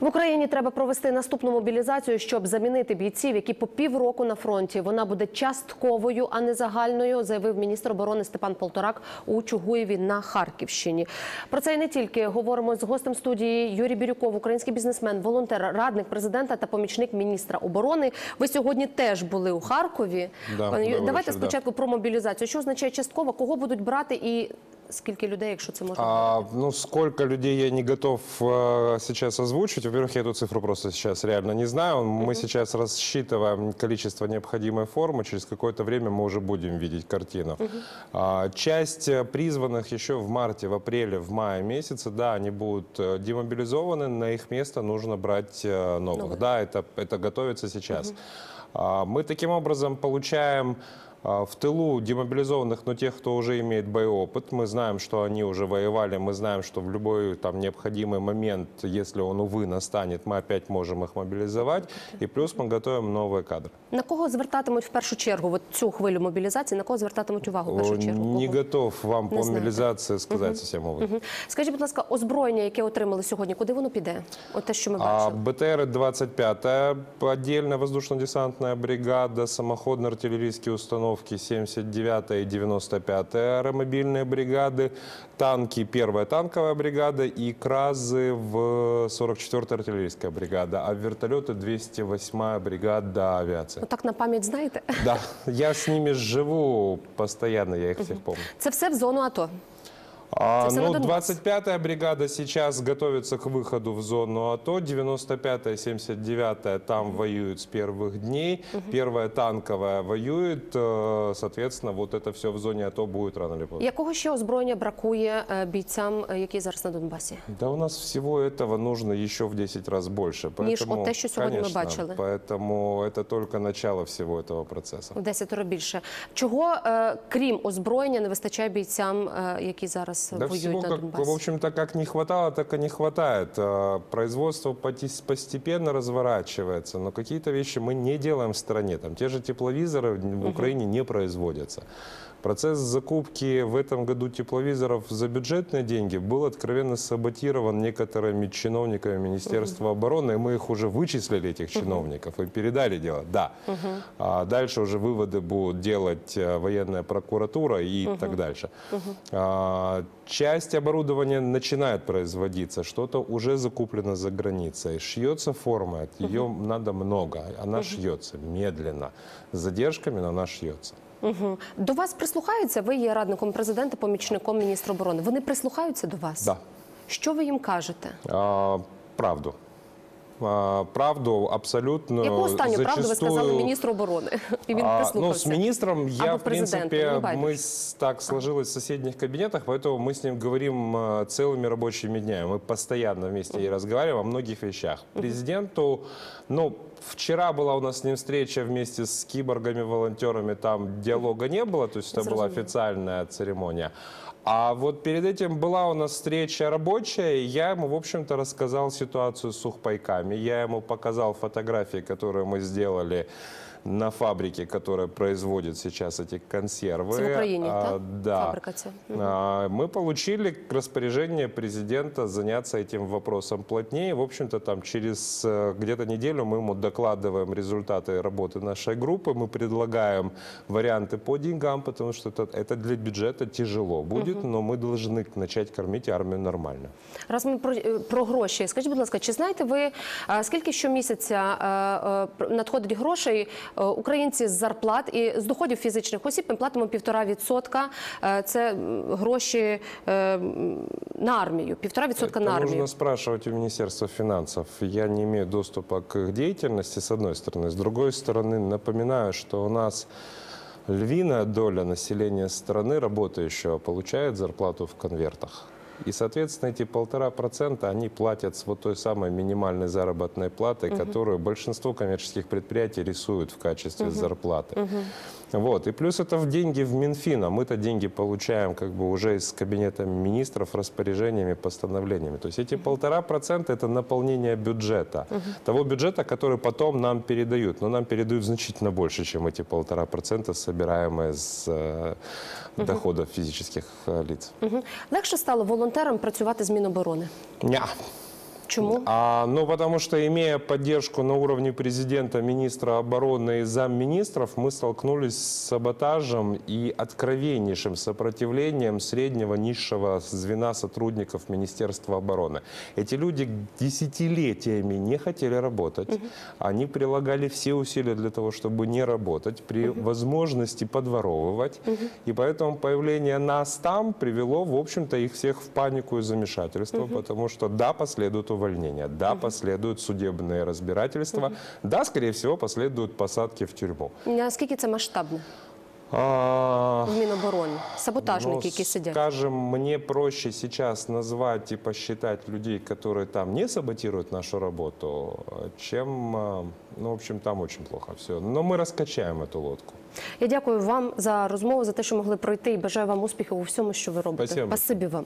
В Україні треба провести наступну мобілізацію, щоб замінити бійців, які по півроку на фронті. Вона буде частковою, а не загальною, заявив міністр оборони Степан Полторак у Чугуєві на Харківщині. Про це і не тільки говоримо з гостем студії Юрій Бірюков, український бізнесмен, волонтер, радник президента та помічник міністра оборони. Ви сьогодні теж були у Харкові. Да, давайте вечір, да. спочатку про мобілізацію. Що означає частково? Кого будуть брати і скільки людей, якщо це можна? А, ну, сколько людей я не готов э, сейчас озвучить. Во-первых, я эту цифру просто сейчас реально не знаю. Мы сейчас рассчитываем количество необходимой формы. Через какое-то время мы уже будем видеть картину. А, часть э, призванных еще в марте, в апреле, в мае месяце, да, они будут э, демобилизованы. На их место нужно брать э, новых. Новых. Да, это, это готовится сейчас. А, Мы таким образом получаем в тылу демобилизованных, но тех, кто уже имеет боеопыт. Мы знаем, что они уже воевали, мы знаем, что в любой там необходимый момент, если он, увы, настанет, мы опять можем их мобилизовать. И плюс мы готовим новые кадры. На кого звертатимуть в першу чергу от цю хвилю мобілізації? На кого звертатимуть увагу в першу чергу? Не Кого? готов вам Не по знаете. мобилизации сказать совсем увы. Мгм. Скажіть, будь ласка, озброєння, яке отримали сьогодні, куди воно піде? От те, що ми А бачили. БТР-25, отдельная воздушно-десантная бригада, самоходно-артиллерийские установки 79 и 95 аэромобильные бригады, танки 1 танковая бригада и КРАЗы в 44 артиллерийская бригада, а вертолеты 208 бригада авиации. Отак на пам'ять знаєте? Да, я с ними живу постоянно, я их всех помню. Це все в зону АТО. А, Это все на ну, Донбасс. 25-я бригада сейчас готовится к выходу в зону АТО, 95-я, 79-я там воюют с первых дней, первая танковая воюет, э, соответственно, вот это все в зоне АТО будет рано или поздно. Якого ще озброєння бракує е, бійцям, е, які зараз на Донбасі? Да у нас всего этого нужно еще в 10 раз больше. Ніж Поэтому, от те, що сьогодні ми конечно, бачили. Поэтому это только начало всего этого процесса. В десятеро більше. Чого, е, крім озброєння, не вистачає бійцям, е, які зараз Да воюють всего, на как, в общем-то, как не хватало, так и не хватает. А, Производство постепенно разворачивается, но какие-то вещи мы не делаем в стране. Там те же тепловизоры в Украине не производятся. Процесс закупки в этом году тепловизоров за бюджетные деньги был откровенно саботирован некоторыми чиновниками Министерства обороны, и мы их уже вычислили, этих чиновников, и передали дело. Да. А дальше уже выводы будут делать э, военная прокуратура и так дальше. А, часть оборудования начинает производиться, что-то уже закуплено за границей. Шьется форма, ее надо много, она шьется медленно, с задержками, но она шьется. Угу. До вас прислухаються? Ви є радником президента, помічником міністра оборони. Вони прислухаються до вас? Да. Що ви їм кажете? А, правду. А, правду абсолютно. Яку останню правду ви сказали зачастую- міністру оборони? І він А, ну, прислухався. с министром я, Або в президентом, принципе, не байдуже. мы с- так сложилось в соседних кабинетах, поэтому мы с ним говорим э, целыми рабочими днями. Мы постоянно вместе и разговариваем о многих вещах. Президенту, ну, вчера была у нас с ним встреча вместе с киборгами, волонтерами, там диалога не было, то есть это была официальная церемония. А вот перед этим была у нас встреча рабочая, и я ему, в общем-то, рассказал ситуацию с сухпайками. Я ему показал фотографии, которые мы сделали на фабрике, которая производит сейчас эти консервы. Це в Україні, А, так? Да. Фабрика ця. А, Мы получили распоряжение президента заняться этим вопросом плотнее. В общем-то, там через э, где-то неделю мы ему докладываем результаты работы нашей группы. Мы предлагаем варианты по деньгам, потому что это, это для бюджета тяжело будет, но мы должны начать кормить армию нормально. Раз ми про, е, про гроші, скажіть, будь ласка, чи знаєте ви, е, скільки щомісяця е, е, pr- надходить грошей е, українці з зарплат і з доходів фізичних осіб ми платимо півтора відсотка. Е, Це м, гроші е, м, на армію. Півтора відсотка Это на армію. нужно спрашивать у Министерства финансов. Я не имею доступа к их деятельности, с одной стороны. С другой стороны, напоминаю, что у нас львиная доля населения страны работающего получает зарплату в конвертах. И, соответственно, эти полтора процента, они платят с вот той самой минимальной заработной платой, которую большинство коммерческих предприятий рисуют в качестве зарплаты. Вот. И плюс это в деньги в Минфин, а мы-то деньги получаем как бы уже из кабинета министров распоряжениями, постановлениями. То есть эти полтора процента это наполнение бюджета. Того бюджета, который потом нам передают. Но нам передают значительно больше, чем эти полтора процента, собираемые с э, доходов физических э, лиц. Мгм. Легше стало волонтерам працювати з Міноборони. Ня. Чому? А, ну, потому что, имея поддержку на уровне президента, министра обороны и замминистров, мы столкнулись с саботажем и откровеннейшим сопротивлением среднего низшего звена сотрудников Министерства обороны. Эти люди десятилетиями не хотели работать. Они прилагали все усилия для того, чтобы не работать, при возможности подворовывать. И поэтому появление нас там привело, в общем-то, их всех в панику и замешательство, потому что да, последуют увольнения, да, последуют судебные разбирательства, да, скорее всего, последуют посадки в тюрьму. Наскільки це масштабно А, в Мінобороні? Саботажники, ну, які сидять. Скажем, мне проще сейчас назвать и посчитать людей, которые там не саботируют нашу работу, чем, а, ну, в общем, там очень плохо все. Но мы раскачаем эту лодку. Я дякую вам за розмову, за те, що могли пройти, і бажаю вам успіхів у всьому, що ви робите. Спасибо. Спасибі вам.